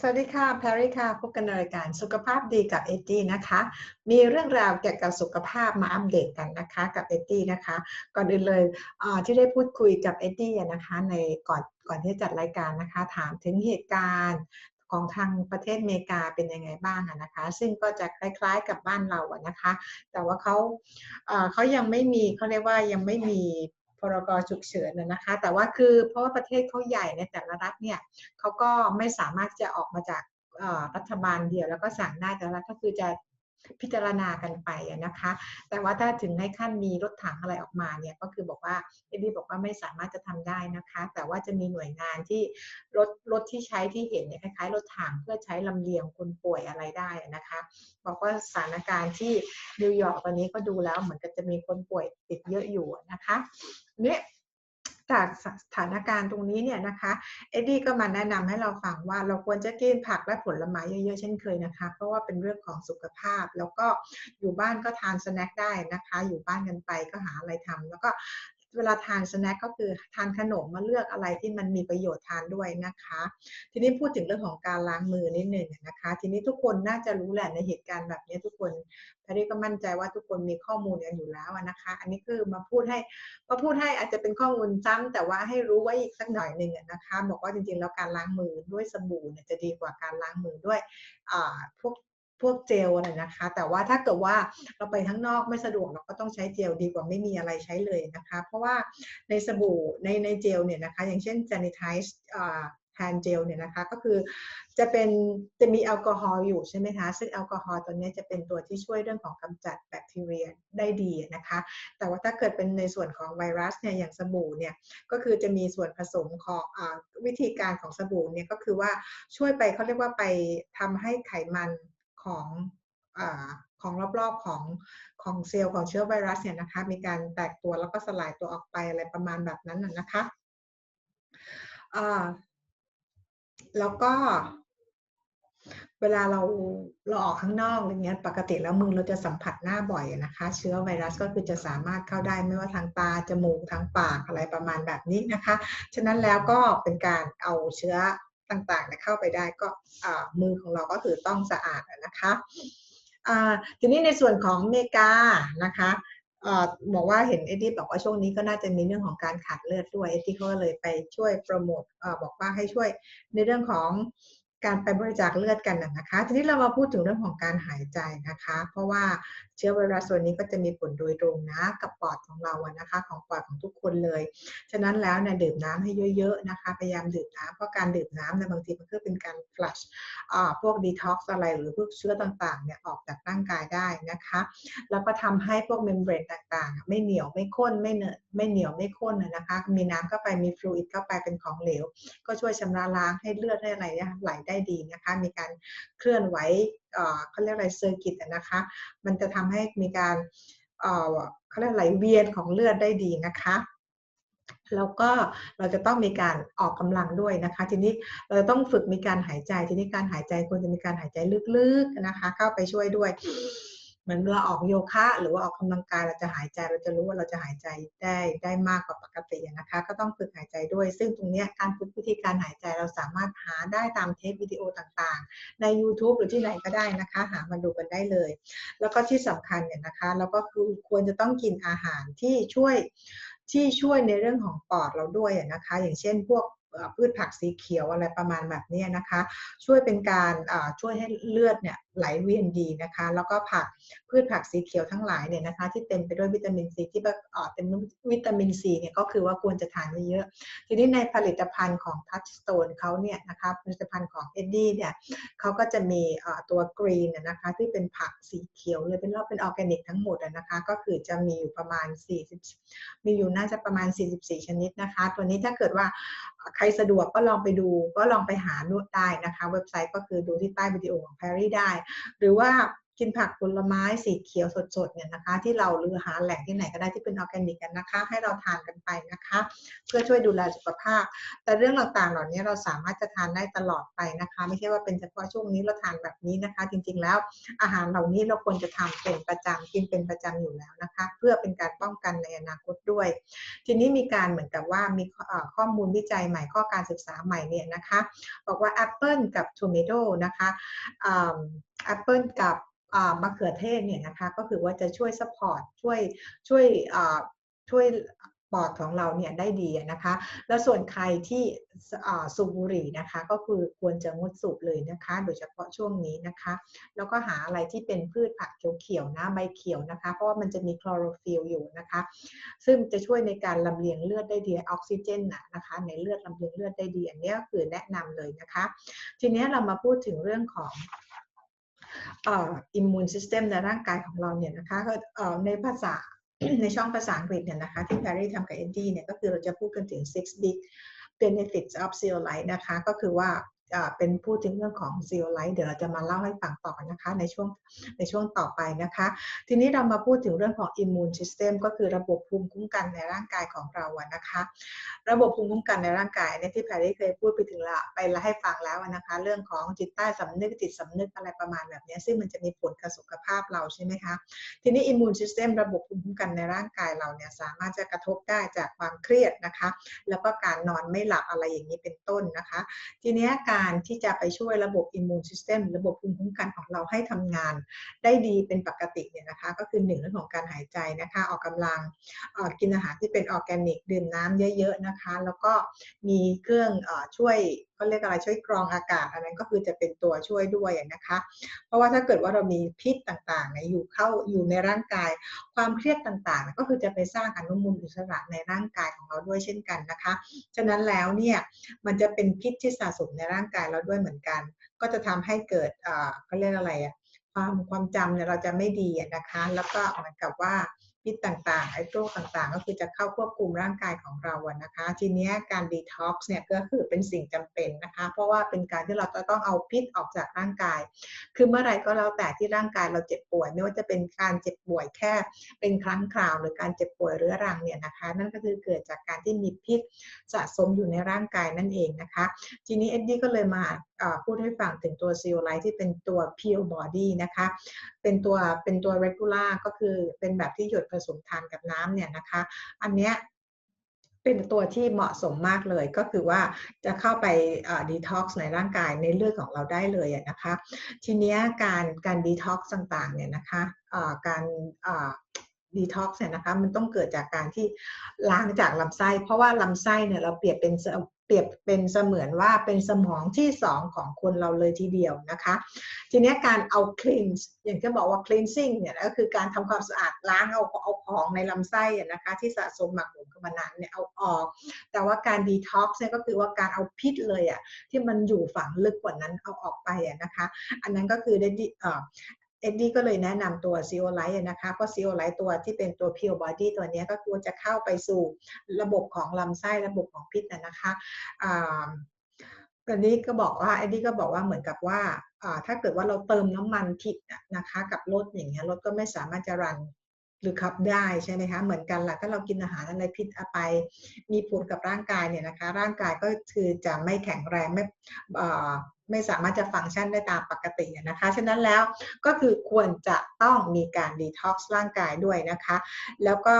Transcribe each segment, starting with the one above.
สวัสดีค่ะแพรรี่ค่ะพบกันในรายการสุขภาพดีกับเอ็ดดี้นะคะ มีเรื่องราวเกี่ยวกับสุขภาพมาอัปเดตกันนะคะกับเอ็ดดี้นะคะ ก่อนอื่นเลยที่ได้พูดคุยกับเอ็ดดี้นะคะในก่อนก่อนที่จัดรายการนะคะ ถามถึงเหตุการณ์ของทางประเทศอเมริกาเป็นยังไงบ้างนะคะ ซึ่งก็จะคล้ายๆกับบ้านเราอะนะคะ แต่ว่าเขาเขายังไม่มีเขาเรียกว่ายังไม่มี พรกฉุกเฉินนะคะ แต่ว่าคือเพราะว่าประเทศเขาใหญ่ในแต่ละรัฐเนี่ยเขาก็ไม่สามารถจะออกมาจากรัฐบาลเดียวแล้วก็สั่งได้แต่ละก็คือจะ พิจารณากันไปนะคะ แต่ว่าถ้าถึงให้ขั้นมีรถถังอะไรออกมาเนี่ยก็คือบอกว่าเอ็ดดี้บอกว่าไม่สามารถจะทำได้นะคะ แต่ว่าจะมีหน่วยงานที่รถรถที่ใช้ที่เห็นเนี่ยคล้ายๆรถถังเพื่อใช้ลำเลียงคนป่วยอะไรได้นะคะ บอกว่าสถานการณ์ที่นิวยอร์กตอนนี้ก็ดูแล้วเหมือนกับจะมีคนป่วยติดเยอะอยู่นะคะเนี่ย จากสถานการณ์ตรงนี้เนี่ยนะคะเอ็ดดี้ก็มาแนะนำให้เราฟังว่าเราควรจะกินผักและผลไม้เยอะๆเช่นเคยนะคะ เพราะว่าเป็นเรื่องของสุขภาพ แล้วก็อยู่บ้านก็ทานสแน็คได้นะคะ อยู่บ้านกันไปก็หาอะไรทำแล้วก็ เวลาทานสแน็คก็คือทานขนมมาเลือกอะไรที่มันมีประโยชน์ทานด้วยนะคะ ทีนี้พูดถึงเรื่องของการล้างมือนิดหนึ่งนะคะ ทีนี้ทุกคนน่าจะรู้แหละในเหตุการณ์แบบนี้ทุกคนพอดีก็มั่นใจว่าทุกคนมีข้อมูลกันอยู่แล้วนะคะ อันนี้คือมาพูดให้มาพูดให้อาจจะเป็นข้อมูลซ้ำแต่ว่าให้รู้ไว้อีกสักหน่อยหนึ่งนะคะ บอกว่าจริงๆแล้วการล้างมือด้วยสบู่เนี่ยจะดีกว่าการล้างมือด้วยพวก พวกเจลอะไรนะคะ แต่ว่าถ้าเกิดว่าเราไปข้งนอกไม่สะดวกเราก็ต้องใช้เจลดีกว่าไม่มีอะไรใช้เลยนะคะ เพราะว่าในสบู่ในในเจลเนี่ยนะคะอย่างเช่น sanitize แทนเจลเนี่ยนะคะก็คือจะเป็นจะมีแอลกอฮอล์อยู่ใช่ไหมคะ ซึ่งแอลกอฮอล์ตัวนี้จะเป็นตัวที่ช่วยเรื่องของกำจัดแบคทีเรียได้ดีนะคะ แต่ว่าถ้าเกิดเป็นในส่วนของไวรัสเนี่ยอย่างสบู่เนี่ยก็คือจะมีส่วนผสมของอวิธีการของสบู่เนี่ยก็คือว่าช่วยไปเขาเรียกว่าไปทำให้ไขมัน ของอของรอบๆของของเซลล์ของเชื้อไวรัสเนี่ยนะคะมีการแตกตัวแล้วก็สลายตัวออกไปอะไรประมาณแบบนั้นนะคะแล้วก็เวลาเราเราออกข้างนอกอย่างเงี้ยปกติแล้วมือเราจะสัมผัสหน้าบ่อยนะคะ เชื้อไวรัสก็คือจะสามารถเข้าได้ไม่ว่าทางตาจมูกทางปากอะไรประมาณแบบนี้นะคะ ฉะนั้นแล้วก็เป็นการเอาเชื้อ ต่างๆเข้าไปได้ก็มือของเราก็คือต้องสะอาดนะคะทีนี้ในส่วนของเมกานะคะบอกว่าเห็นเอ็ดดี้บอกว่าช่วงนี้ก็น่าจะมีเรื่องของการขาดเลือดด้วยเอ็ดดี้ก็เลยไปช่วยโปรโมทบอกว่าให้ช่วยในเรื่องของการไปบริจาคเลือดกันนะคะ ทีนี้เรามาพูดถึงเรื่องของการหายใจนะคะ เพราะว่า เชื้อไวรัสตัวนี้ก็จะมีผลโดยตรงนะกับปอดของเราอะนะคะของปอดของทุกคนเลย ฉะนั้นแล้วเนี่ยดื่มน้ำให้เยอะๆนะคะพยายามดื่มน้ำเพราะการดื่มน้ำเนี่ยบางทีมันก็เป็นการฟลัชพวกดีท็อกซ์อะไรหรือพวกเชื้อต่างๆเนี่ยออกจากร่างกายได้นะคะ แล้วก็ทำให้พวกเมมเบรนต่างๆ ไม่เหนียวไม่ข้นไม่เนไม่เหนียวไม่ข้นนะคะ มีน้ำเข้าไปมีฟลูอิดเข้าไปเป็นของเหลว ก็ช่วยชำระล้างให้เลือดให้อะไรไหลได้ดีนะคะ มีการเคลื่อนไหวเขาเรียกอะไรเซอร์กิตนะคะ มันจะทำให้มีการเขาเรียกไหลเวียนของเลือดได้ดีนะคะแล้วก็เราจะต้องมีการออกกำลังด้วยนะคะ ทีนี้เราจะต้องฝึกมีการหายใจ ทีนี้การหายใจควรจะมีการหายใจลึกๆนะคะ เข้าไปช่วยด้วย เหมือนเราออกโยคะ หรือว่าออกกำลังกายเราจะหายใจเราจะรู้ว่าเราจะหายใจได้ได้มากกว่าปกตินะคะ ก็ต้องฝึกหายใจด้วย ซึ่งตรงนี้การฝึกวิธีการหายใจเราสามารถหาได้ตามเทปวิดีโอต่างๆ ใน YouTube หรือที่ไหนก็ได้นะคะ หามาดูกันได้เลย แล้วก็ที่สำคัญเนี่ยนะคะเราก็คือควรจะต้องกินอาหารที่ช่วยที่ช่วยในเรื่องของปอดเราด้วยนะคะ อย่างเช่นพวก พืชผักสีเขียวอะไรประมาณแบบนี้นะคะ ช่วยเป็นการช่วยให้เลือดเนี่ยไหลเวียนดีนะคะ แล้วก็ผักพืชผักสีเขียวทั้งหลายเนี่ยนะคะ ที่เต็มไปด้วยวิตามินซีที่เต็มวิตามินซีเนี่ยก็คือว่าควรจะทานเยอะๆทีนี้ในผลิตภัณฑ์ของ Touchstone เขาเนี่ยนะคะผลิตภัณฑ์ของ e d d y เนี่ยเขาก็จะมีตัวกรีนนะคะที่เป็นผักสีเขียวเลยเป็นรอบเป็นออร์แกนิกทั้งหมดนะคะ ก็คือจะมีอยู่ประมาณ 40 มีอยู่น่าจะประมาณ 44 ชนิดนะคะ ตัวนี้ถ้าเกิดว่า ใครสะดวกก็ลองไปดูก็ลองไปหาดูได้นะคะ เว็บไซต์ก็คือดูที่ใต้วิดีโอของแพรรี่ได้ หรือว่า กินผักผลไม้สีเขียวสดๆเนี่ยนะคะ ที่เราหรือหาแหล่งที่ไหนก็ได้ที่เป็นออร์แกนิกกันนะคะ ให้เราทานกันไปนะคะ เพื่อช่วยดูแลสุขภาพ แต่เรื่องต่างๆเหล่านี้เราสามารถจะทานได้ตลอดไปนะคะ ไม่ใช่ว่าเป็นเฉพาะช่วงนี้เราทานแบบนี้นะคะ จริงๆแล้วอาหารเหล่านี้เราควรจะทำเป็นประจำกินเป็นประจำอยู่แล้วนะคะ เพื่อเป็นการป้องกันในอนาคตด้วย ทีนี้มีการเหมือนกับว่ามีข้อมูลวิจัยใหม่ข้อการศึกษาใหม่เนี่ยนะคะ บอกว่าแอปเปิลกับทอมโดนะคะแอปเปิลกับ มะเขือเทศเนี่ยนะคะก็คือว่าจะช่วยสปอร์ตช่วยช่วยช่วยปอดของเราเนี่ยได้ดีนะคะ แล้วส่วนใครที่สูบบุหรี่นะคะก็คือควรจะงดสูบเลยนะคะ โดยเฉพาะช่วงนี้นะคะ แล้วก็หาอะไรที่เป็นพืชผักเขียวๆนะใบเขียวนะคะ เพราะว่ามันจะมีคลอโรฟิลอยู่นะคะ ซึ่งจะช่วยในการลำเลียงเลือดได้ดีออกซิเจนนะคะ ในเลือดลำเลียงเลือดได้ดีอันนี้ก็คือแนะนำเลยนะคะ ทีนี้เรามาพูดถึงเรื่องของ อิมมูนซิสเต็มในร่างกายของเราเนี่ยนะคะก็ในภาษาในช่องภาษาอังกฤษเนี่ยนะคะที่แพรรี่ทำกับเอ็ดดี้เนี่ยก็คือเราจะพูดกันถึง six big benefits of zeolite นะคะ ก็คือว่า เป็นพูดถึงเรื่องของซีโอไลท์เดี๋ยวเราจะมาเล่าให้ฟังต่อนะคะในช่วงในช่วงต่อไปนะคะ ทีนี้เรามาพูดถึงเรื่องของอิมมูนซิสเต็มก็คือระบบภูมิคุ้มกันในร่างกายของเราอะนะคะ ระบบภูมิคุ้มกันในร่างกายเนี่ยที่แพรได้เคยพูดไปถึงละไปให้ฟังแล้วนะคะ เรื่องของจิตใต้สำนึกจิตสำนึกอะไรประมาณแบบนี้ซึ่งมันจะมีผลกับสุขภาพเราใช่ไหมคะทีนี้อิมมูนซิสเต็มระบบภูมิคุ้มกันในร่างกายเราเนี่ยสามารถจะกระทบได้จากความเครียดนะคะ แล้วก็การนอนไม่หลับอะไรอย่างนี้เป็นต้นนะคะ ทีนี้การการที่จะไปช่วยระบบอิมมูนซิสเต็มระบบภูมิคุ้มกันของเราให้ทำงาน ได้ดีเป็นปกติเนี่ยนะคะ ก็คือหนึ่งเรื่องของการหายใจนะคะ ออกกำลังกินอาหารที่เป็นออร์แกนิกดื่มน้ำเยอะ ๆ นะคะ แล้วก็มีเครื่องช่วย เขาเรียกอะไรช่วยกรองอากาศ อันนั้นก็คือจะเป็นตัวช่วยด้วยนะคะ เพราะว่าถ้าเกิดว่าเรามีพิษต่างๆอยู่เข้าอยู่ในร่างกาย ความเครียดต่างๆ ก็คือจะไปสร้างอนุมูลอิสระในร่างกายของเราด้วยเช่นกันนะคะ ฉะนั้นแล้วเนี่ยมันจะเป็นพิษที่สะสมในร่างกายเราด้วยเหมือนกัน ก็จะทำให้เกิดเขาเรียกอะไรอะความความจำเนี่ยเราจะไม่ดีนะคะ แล้วก็เหมือนกับว่า พิษต่างๆ ไอ้โรคต่างๆ ก็คือจะเข้าควบคุมร่างกายของเราอะนะคะ ทีนี้การดีท็อกซ์เนี่ยก็คือเป็นสิ่งจำเป็นนะคะ เพราะว่าเป็นการที่เราจะต้องเอาพิษออกจากร่างกาย คือเมื่อไรก็แล้วแต่ที่ร่างกายเราเจ็บป่วยไม่ว่าจะเป็นการเจ็บป่วยแค่ เป็นครั้งคราว หรือการเจ็บป่วยเรื้อรังเนี่ยนะคะ นั่นก็คือเกิดจากการที่มีพิษสะสมอยู่ในร่างกายนั่นเองนะคะ ทีนี้เอ็ดดี้ก็เลยมาพูดให้ฟังถึงตัวซีโอไลท์ที่เป็นตัว pure body นะคะเป็นตัวเป็นตัว regular ก็คือเป็นแบบที่หยดผสมทานกับน้ำเนี่ยนะคะ อันเนี้ยเป็นตัวที่เหมาะสมมากเลยก็คือว่าจะเข้าไปดีท็อกซ์ในร่างกายในเลือดของเราได้เลยนะคะ ทีนี้การการดีท็อกซ์ต่างๆเนี่ยนะคะการดีท็อกซ์เนี่ยนะคะมันต้องเกิดจากการที่ล้างจากลำไส้ เพราะว่าลำไส้เนี่ยเราเปรียบเป็น เปรียบเป็นเสมือนว่าเป็นสมองที่สองของคนเราเลยทีเดียวนะคะ ทีนี้การเอา cleanse อย่างที่บอกว่า cleansing เนี่ยก็คือการทำความสะอาดล้างเอาเอาของในลำไส้นะคะที่สะสมหมักหมมกันมานานเนี่ยเอาออก แต่ว่าการ detox เนี่ยก็คือว่าการเอาพิษเลยอะที่มันอยู่ฝังลึกกว่านั้นเอาออกไปอะนะคะ อันนั้นก็คือได้ เอ็ดดี้ก็เลยแนะนำตัวซีโอไลท์นะคะเพราะซีโอไลท์ตัวที่เป็นตัวพิวบอดี้ตัวนี้ก็คือจะเข้าไปสู่ระบบของลำไส้ระบบของพิษนะคะตอนนี้ก็บอกว่าเอ็ดดี้ก็บอกว่าเหมือนกับว่าถ้าเกิดว่าเราเติมน้ำมันผิดนะคะกับรถอย่างเงี้ยรถก็ไม่สามารถจะรันหรือขับได้ใช่ไหมคะเหมือนกันแหละถ้าเรากินอาหารอะไรพิษไป มีผลกับร่างกายเนี่ยนะคะ ร่างกายก็คือจะไม่แข็งแรงไม่ ไม่สามารถจะฟังก์ชันได้ตามปกตินะคะ ฉะนั้นแล้วก็คือควรจะต้องมีการดีท็อกซ์ร่างกายด้วยนะคะ แล้วก็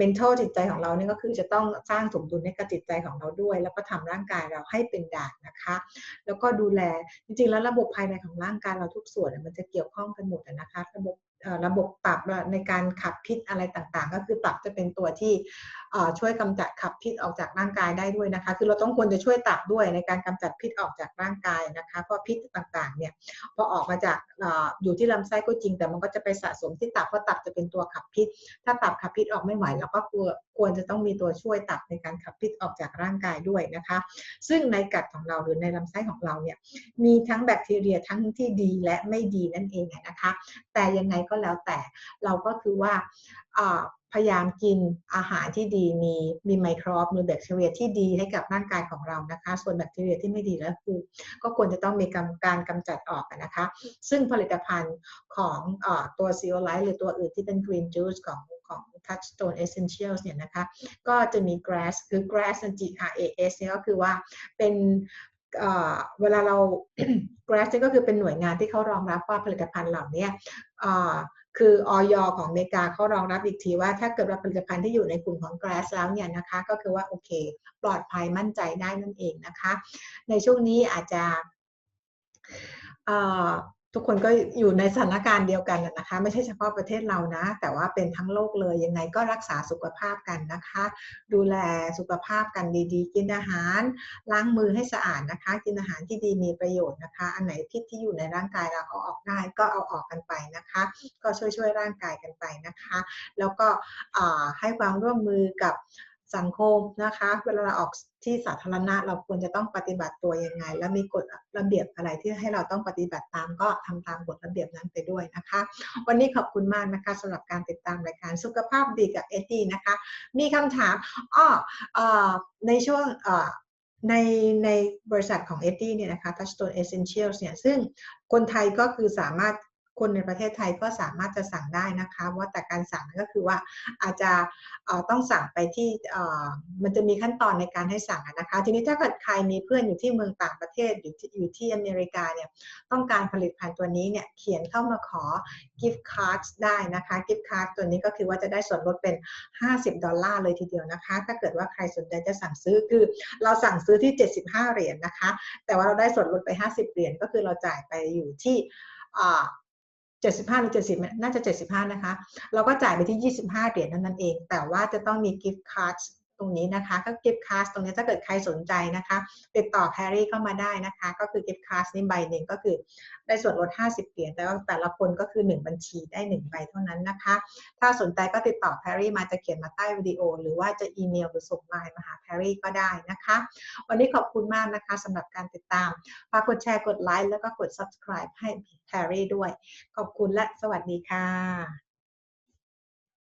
mental จิตใจของเราเนี่ยก็คือจะต้องสร้างสมดุลให้กับจิตใจของเราด้วย แล้วก็ทำร่างกายเราให้เป็นด่านนะคะ แล้วก็ดูแลจริงๆ แล้วระบบภายในของร่างกายเราทุกส่วนมันจะเกี่ยวข้องกันหมดนะคะ ระบบระบบปรับในการขับพิษอะไรต่างๆ ก็คือปรับจะเป็นตัวที่ ช่วยกำจัดขับพิษออกจากร่างกายได้ด้วยนะคะ คือเราต้องควรจะช่วยตับด้วยในการกำจัดพิษออกจากร่างกายนะคะเพราะพิษต่างๆเนี่ยพอออกมาจากอยู่ที่ลำไส้ก็จริง แต่มันก็จะไปสะสมที่ตับเพราะตับจะเป็นตัวขับพิษ ถ้าตับขับพิษออกไม่ไหวเราก็ควรควรจะต้องมีตัวช่วยตับในการขับพิษออกจากร่างกายด้วยนะคะ ซึ่งในกัดของเราหรือในลำไส้ของเราเนี่ยมีทั้งแบคทีเรียทั้งที่ดีและไม่ดีนั่นเองนะคะ แต่ยังไงก็แล้วแต่เราก็คือว่า พยายามกินอาหารที่ดีมีมีไมโครบมีแบคทีเรียที่ดีให้กับร่างกายของเรานะคะ ส่วนแบคทีเรียที่ไม่ดีแล้วคือ ก็ควรจะต้องมีการกำจัดออกนะคะ ซึ่งผลิตภัณฑ์ของอตัวซีโอไลท์หรือตัวอื่นที่เป็น green juice ของของ Touchstone Essentials เนี่ยนะคะ ก็จะมี grass คือ grass G R A S เนี่ยก็คือว่าเป็นเวลาเรา grass ก็คือเป็นหน่วยงานที่เขารองรับว่าผลิตภัณฑ์เหล่านี้ คือออยของอเมริกาเขารองรับอีกทีว่าถ้าเกิดว่าผลิตภัณฑ์ที่อยู่ในกลุ่มของแกลสแล้วเนี่ยนะคะก็คือว่าโอเค ปลอดภัยมั่นใจได้นั่นเองนะคะ ในช่วงนี้อาจจะ ทุกคนก็อยู่ในสถานการณ์เดียวกันนะคะ ไม่ใช่เฉพาะประเทศเรานะ แต่ว่าเป็นทั้งโลกเลยยังไงก็รักษาสุขภาพกันนะคะ ดูแลสุขภาพกันดีๆ กินอาหาร ล้างมือให้สะอาดนะคะ กินอาหารที่ดีมีประโยชน์นะคะ อันไหนพิษที่อยู่ในร่างกายเราเอาออกได้ก็เอาออกกันไปนะคะ ก็ช่วยช่วยร่างกายกันไปนะคะ แล้วก็ให้ความร่วมมือกับ สังคมนะคะ เวลาเราออกที่สาธารณะเราควรจะต้องปฏิบัติตัวยังไง และมีกฎระเบียบอะไรที่ให้เราต้องปฏิบัติตามก็ทำตามกฎระเบียบนั้นไปด้วยนะคะ วันนี้ขอบคุณมากนะคะสำหรับการติดตามรายการสุขภาพดีกับเอ็ดดี้นะคะ มีคำถามอ้อในช่วงในในบริษัทของเอ็ดดี้เนี่ยนะคะ Touchstone Essentials เนี่ยซึ่งคนไทยก็คือสามารถ คนในประเทศไทยก็สามารถจะสั่งได้นะคะว่าแต่การสั่งก็คือว่าอาจจะต้องสั่งไปที่มันจะมีขั้นตอนในการให้สั่งนะคะ ทีนี้ถ้าเกิดใครมีเพื่อนอยู่ที่เมืองต่างประเทศอยู่ที่อยู่ที่อเมริกาเนี่ยต้องการผลิตภัณฑ์ตัวนี้เนี่ยเขียนเข้ามาขอ gift card ได้นะคะ gift card ตัวนี้ก็คือว่าจะได้ส่วนลดเป็น 50 ดอลลาร์เลยทีเดียวนะคะ ถ้าเกิดว่าใครสนใจจะสั่งซื้อคือเราสั่งซื้อที่ 75 เหรียญนนะคะ แต่ว่าเราได้ส่วนลดไป 50 เหรียญก็คือเราจ่ายไปอยู่ที่ 75หรือ70 น่าจะ 75 นะคะ เราก็จ่ายไปที่ 25 เหรียญนั่นเอง แต่ว่าจะต้องมีกิฟ ตรงนี้นะคะ ก็กิฟต์การ์ดตรงนี้ถ้าเกิดใครสนใจนะคะ ติดต่อแครี่เข้ามาได้นะคะ ก็คือกิฟต์การ์ดนี่ใบหนึ่งก็คือได้ส่วนลด 50 เหรียญแต่ว่าแต่ละคนก็คือ 1 บัญชีได้ 1 ใบเท่านั้นนะคะ ถ้าสนใจก็ติดต่อแพรรี่มาจะเขียนมาใต้วิดีโอ หรือว่าจะอีเมลหรือส่งไลน์มาหาแพรรี่ก็ได้นะคะ วันนี้ขอบคุณมากนะคะสำหรับการติดตามฝากกดแชร์กดไลค์แล้วก็กด subscribe ให้แพรรี่ด้วย ขอบคุณและสวัสดีค่ะ